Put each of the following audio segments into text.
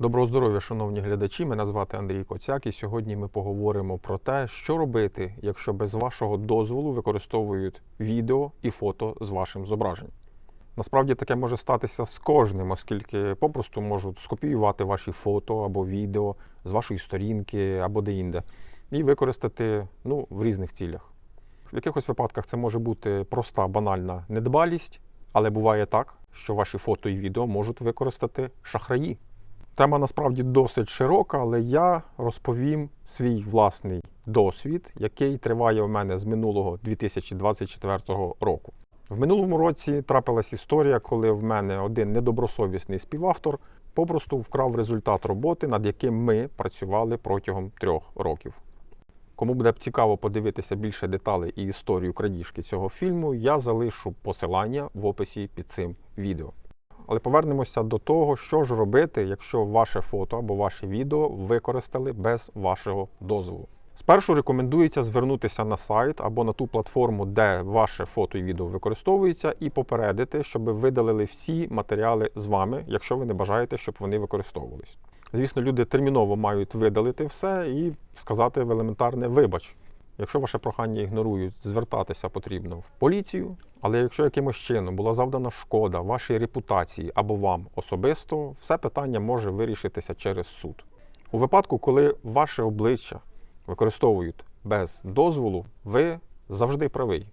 Доброго здоров'я, шановні глядачі. Мене звати Андрій Коцяк, і сьогодні ми поговоримо про те, що робити, якщо без вашого дозволу використовують відео і фото з вашим зображенням. Насправді таке може статися з кожним, оскільки попросту можуть скопіювати ваші фото або відео з вашої сторінки або де-інде і використати ну, в різних цілях. В якихось випадках це може бути проста банальна недбалість, але буває так, що ваші фото і відео можуть використати шахраї. Тема насправді досить широка, але я розповім свій власний досвід, який триває в мене з минулого 2024 року. В минулому році трапилась історія, коли в мене один недобросовісний співавтор попросту вкрав результат роботи, над яким ми працювали протягом трьох років. Кому буде цікаво подивитися більше деталей і історію крадіжки цього фільму, я залишу посилання в описі під цим відео. Але повернемося до того, що ж робити, якщо ваше фото або ваше відео використали без вашого дозволу. Спершу рекомендується звернутися на сайт або на ту платформу, де ваше фото і відео використовується, і попередити, щоб видалили всі матеріали з вами, якщо ви не бажаєте, щоб вони використовувались. Звісно, люди терміново мають видалити все і сказати в елементарне вибач. Якщо ваше прохання ігнорують, звертатися потрібно в поліцію. Але якщо якимось чином була завдана шкода вашій репутації або вам особисто, все питання може вирішитися через суд. У випадку, коли ваше обличчя використовують без дозволу, ви завжди правий.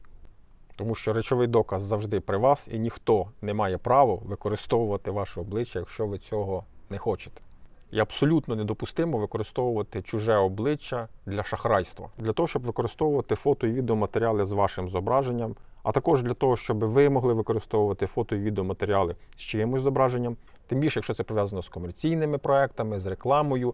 Тому що речовий доказ завжди при вас, і ніхто не має права використовувати ваше обличчя, якщо ви цього не хочете. І абсолютно недопустимо використовувати чуже обличчя для шахрайства, для того, щоб використовувати фото і відеоматеріали з вашим зображенням, а також для того, щоб ви могли використовувати фото і відеоматеріали з чиїмось зображенням. Тим більше, якщо це пов'язано з комерційними проектами, з рекламою,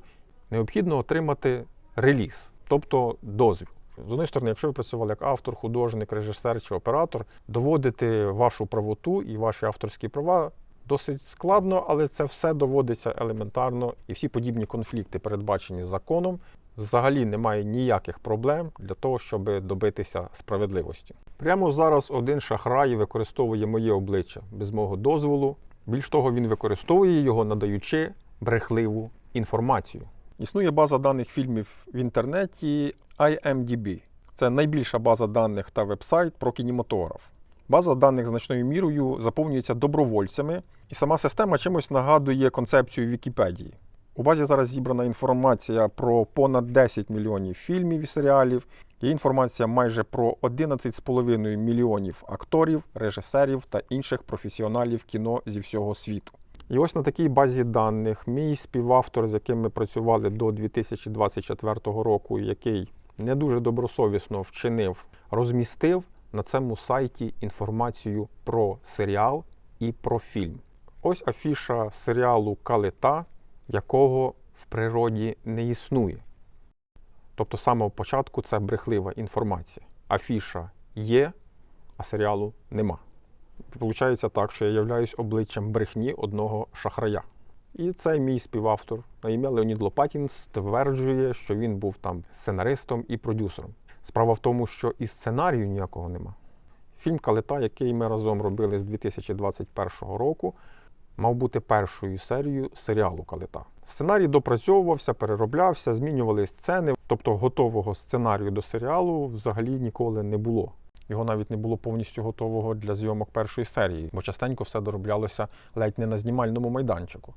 необхідно отримати реліз, тобто дозвіл. З однієї сторони, якщо ви працювали як автор, художник, режисер чи оператор, доводити вашу правоту і ваші авторські права досить складно, але це все доводиться елементарно, і всі подібні конфлікти, передбачені законом, взагалі немає ніяких проблем для того, щоб добитися справедливості. Прямо зараз один шахрай використовує моє обличчя без мого дозволу. Більш того, він використовує його, надаючи брехливу інформацію. Існує база даних фільмів в інтернеті IMDb. Це найбільша база даних та вебсайт про кінематограф. База даних значною мірою заповнюється добровольцями, і сама система чимось нагадує концепцію Вікіпедії. У базі зараз зібрана інформація про понад 10 мільйонів фільмів і серіалів. Є інформація майже про 11,5 мільйонів акторів, режисерів та інших професіоналів кіно зі всього світу. І ось на такій базі даних мій співавтор, з яким ми працювали до 2024 року, який не дуже добросовісно вчинив, розмістив на цьому сайті інформацію про серіал і про фільм. Ось афіша серіалу Калита, якого в природі не існує. Тобто, з самого початку це брехлива інформація. Афіша є, а серіалу нема. Получається так, що я являюсь обличчям брехні одного шахрая. І цей мій співавтор на ім'я Леонід Лопатін стверджує, що він був там сценаристом і продюсером. Справа в тому, що і сценарію ніякого нема. Фільм Калита, який ми разом робили з 2021 року, мав бути першою серією серіалу Калита. Сценарій допрацьовувався, перероблявся, змінювали сцени, тобто готового сценарію до серіалу взагалі ніколи не було. Його навіть не було повністю готового для зйомок першої серії, бо частенько все дороблялося ледь не на знімальному майданчику.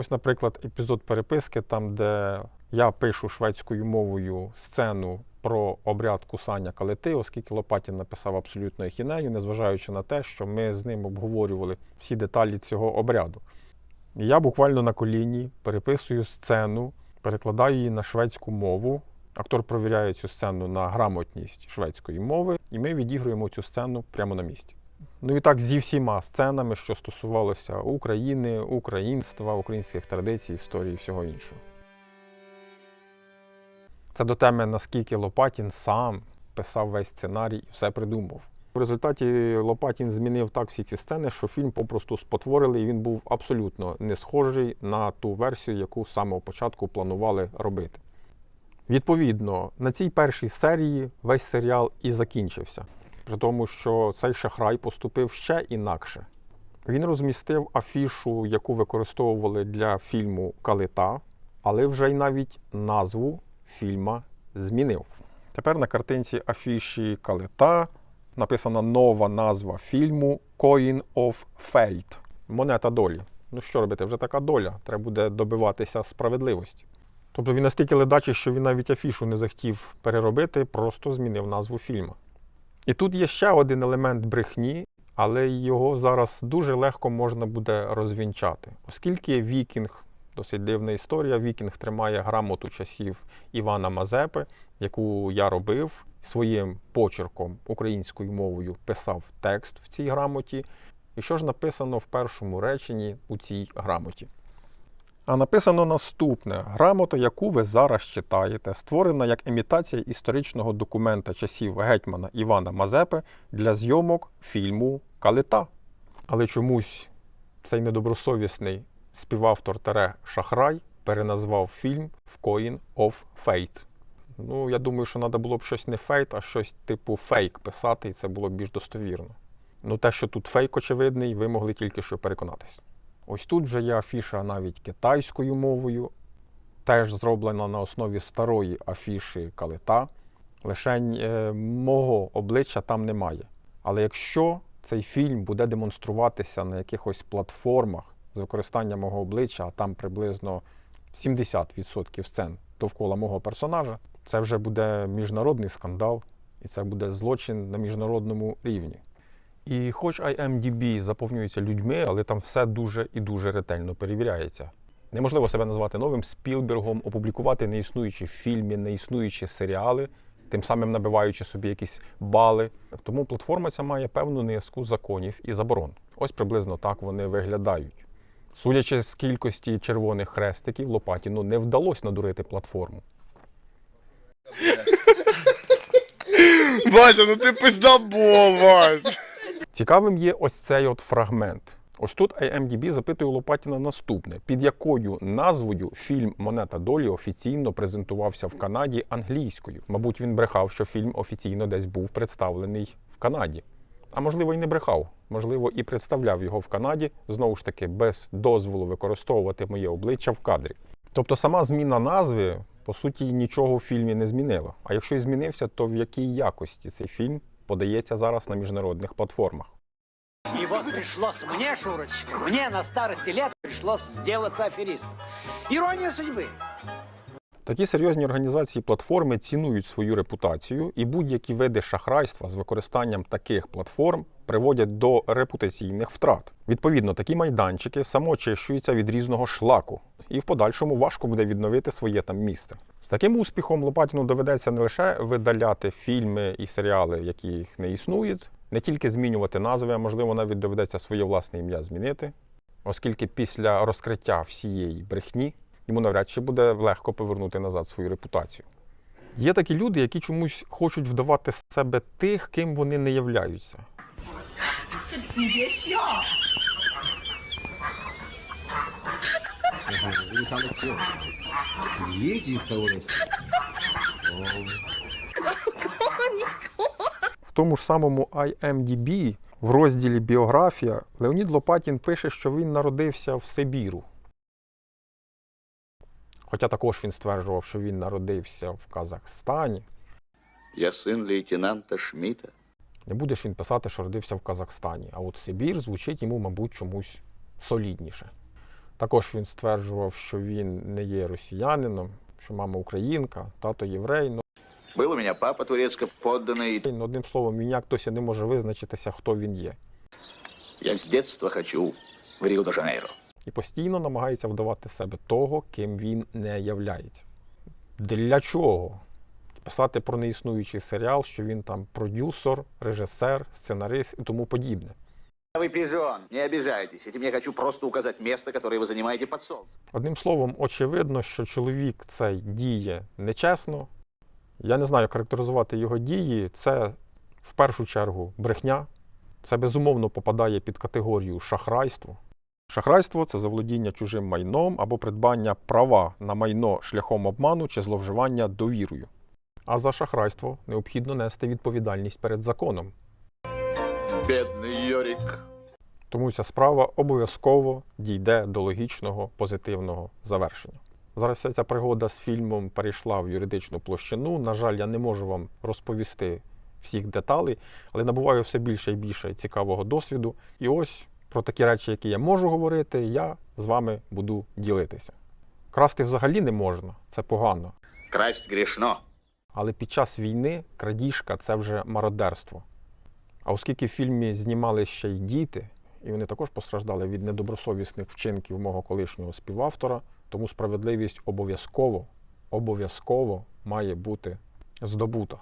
Ось, наприклад, епізод переписки, там, де я пишу шведською мовою сцену про обряд кусання калити, оскільки Лопатін написав абсолютно ехінею, незважаючи на те, що ми з ним обговорювали всі деталі цього обряду. Я буквально на коліні переписую сцену, перекладаю її на шведську мову. Актор провіряє цю сцену на грамотність шведської мови, і ми відігруємо цю сцену прямо на місці. Ну і так зі всіма сценами, що стосувалося України, українства, українських традицій, історії і всього іншого. Це до теми, наскільки Лопатін сам писав весь сценарій і все придумав. В результаті Лопатін змінив так всі ці сцени, що фільм попросту спотворили, і він був абсолютно не схожий на ту версію, яку з самого початку планували робити. Відповідно, на цій першій серії весь серіал і закінчився. При тому, що цей шахрай поступив ще інакше. Він розмістив афішу, яку використовували для фільму Калита, але вже й навіть назву фільма змінив. Тепер на картинці афіші Калита написана нова назва фільму Coin of Fate Монета долі. Ну що робити, вже така доля. Треба буде добиватися справедливості. Тобто він настільки ледачий, що він навіть афішу не захотів переробити, просто змінив назву фільму. І тут є ще один елемент брехні, але його зараз дуже легко можна буде розвінчати. Оскільки Вікінг, досить дивна історія, Вікінг тримає грамоту часів Івана Мазепи, яку я робив своїм почерком українською мовою, писав текст в цій грамоті. І що ж написано в першому реченні у цій грамоті? А написано наступне: грамота, яку ви зараз читаєте, створена як імітація історичного документа часів гетьмана Івана Мазепи для зйомок фільму Калита. Але чомусь цей недобросовісний співавтор Тере Шахрай переназвав фільм в Coin of Fate. Ну, я думаю, що треба було б щось не фейт, а щось типу фейк писати, і це було б більш достовірно. Ну, те, що тут фейк очевидний, ви могли тільки що переконатись. Ось тут вже є афіша навіть китайською мовою, теж зроблена на основі старої афіші калита. Лишень е, мого обличчя там немає. Але якщо цей фільм буде демонструватися на якихось платформах з використанням мого обличчя, а там приблизно 70% сцен довкола мого персонажа, це вже буде міжнародний скандал, і це буде злочин на міжнародному рівні. І хоч IMDb заповнюється людьми, але там все дуже і дуже ретельно перевіряється. Неможливо себе назвати новим Спілбергом, опублікувати неіснуючі фільми, неіснуючі серіали, тим самим набиваючи собі якісь бали. Тому платформа ця має певну низку законів і заборон. Ось приблизно так вони виглядають. Судячи з кількості червоних хрестиків, Лопатіну не вдалося надурити платформу. Вася, ну ти пиздобол, Вась. Цікавим є ось цей от фрагмент. Ось тут IMDb запитує Лопатіна наступне: під якою назвою фільм Монета долі офіційно презентувався в Канаді англійською? Мабуть, він брехав, що фільм офіційно десь був представлений в Канаді. А можливо, і не брехав. Можливо, і представляв його в Канаді, знову ж таки, без дозволу використовувати моє обличчя в кадрі. Тобто сама зміна назви, по суті, нічого в фільмі не змінила. А якщо і змінився, то в якій якості цей фільм подається зараз на міжнародних платформах? И вот пришлось мне, Шурочка, мне на старости лет пришлось сделаться аферистом. Ирония судьбы. Такі серйозні організації платформи цінують свою репутацію, і будь-які види шахрайства з використанням таких платформ приводять до репутаційних втрат. Відповідно, такі майданчики самоочищуються від різного шлаку, і в подальшому важко буде відновити своє там місце. З таким успіхом Лопатіну доведеться не лише видаляти фільми і серіали, яких не існують, не тільки змінювати назви, а можливо навіть доведеться своє власне ім'я змінити, оскільки після розкриття всієї брехні йому навряд чи буде легко повернути назад свою репутацію. Є такі люди, які чомусь хочуть вдавати з себе тих, ким вони не являються. Ага, він саме цього. Їдіться. В тому ж самому IMDB в розділі Біографія Леонід Лопатін пише, що він народився в Сибіру. Хоча також він стверджував, що він народився в Казахстані. Я син лейтенанта Шміта. Не будеш він писати, що родився в Казахстані. А от Сибір звучить йому, мабуть, чомусь солідніше. Також він стверджував, що він не є росіянином, що мама українка, тато єврей. Ну, Был у меня папа турецко подданный. ну, одним словом, він ніяк досі не може визначитися, хто він є. Я с детства хочу в Рио-де-Жанейро. і постійно намагається вдавати себе того, ким він не являється. Для чого? Писати про неіснуючий серіал, що він там продюсер, режисер, сценарист і тому подібне. Вы пижон, не обижайтесь. Этим я хочу просто указать место, которое вы занимаете под солнцем. Одним словом, очевидно, що чоловік цей діє нечесно. Я не знаю, як характеризувати його дії. Це в першу чергу брехня. Це безумовно попадає під категорію шахрайство. Шахрайство це заволодіння чужим майном або придбання права на майно шляхом обману чи зловживання довірою. А за шахрайство необхідно нести відповідальність перед законом. Бедный Йорик. Тому ця справа обов'язково дійде до логічного позитивного завершення. Зараз вся ця пригода з фільмом перейшла в юридичну площину. На жаль, я не можу вам розповісти всіх деталей, але набуваю все більше і більше цікавого досвіду. І ось про такі речі, які я можу говорити, я з вами буду ділитися. Красти взагалі не можна, це погано. Красть грешно. Але під час війни крадіжка це вже мародерство. А оскільки в фільмі знімали ще й діти, і вони також постраждали від недобросовісних вчинків мого колишнього співавтора, тому справедливість обов'язково, обов'язково має бути здобута.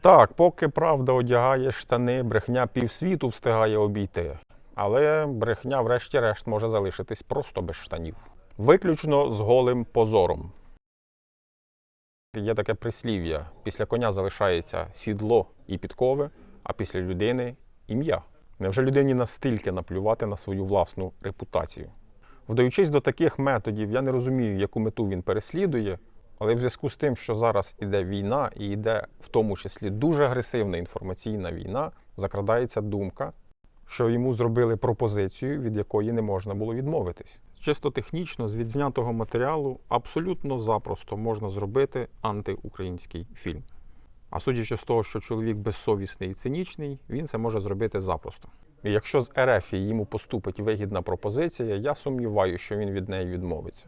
Так, поки правда одягає штани, брехня півсвіту встигає обійти. Але брехня, врешті-решт, може залишитись просто без штанів. Виключно з голим позором. Є таке прислів'я: після коня залишається сідло і підкови, а після людини ім'я. Невже людині настільки наплювати на свою власну репутацію? Вдаючись до таких методів, я не розумію, яку мету він переслідує, але в зв'язку з тим, що зараз іде війна і йде в тому числі дуже агресивна інформаційна війна, закрадається думка, що йому зробили пропозицію, від якої не можна було відмовитись. Чисто технічно з відзнятого матеріалу абсолютно запросто можна зробити антиукраїнський фільм. А судячи з того, що чоловік безсовісний і цинічний, він це може зробити запросто. І якщо з РФ йому поступить вигідна пропозиція, я сумніваюся, що він від неї відмовиться.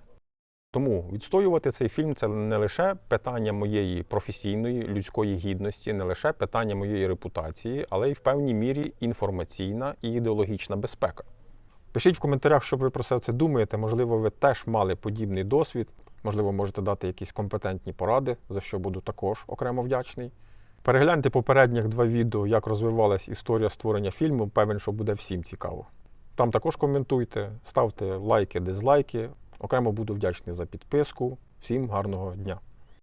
Тому відстоювати цей фільм це не лише питання моєї професійної людської гідності, не лише питання моєї репутації, але й в певній мірі інформаційна і ідеологічна безпека. Пишіть в коментарях, що ви про все це думаєте. Можливо, ви теж мали подібний досвід. Можливо, можете дати якісь компетентні поради, за що буду також окремо вдячний. Перегляньте попередніх два відео, як розвивалась історія створення фільму. Певен, що буде всім цікаво. Там також коментуйте, ставте лайки, дизлайки. Окремо буду вдячний за підписку. Всім гарного дня!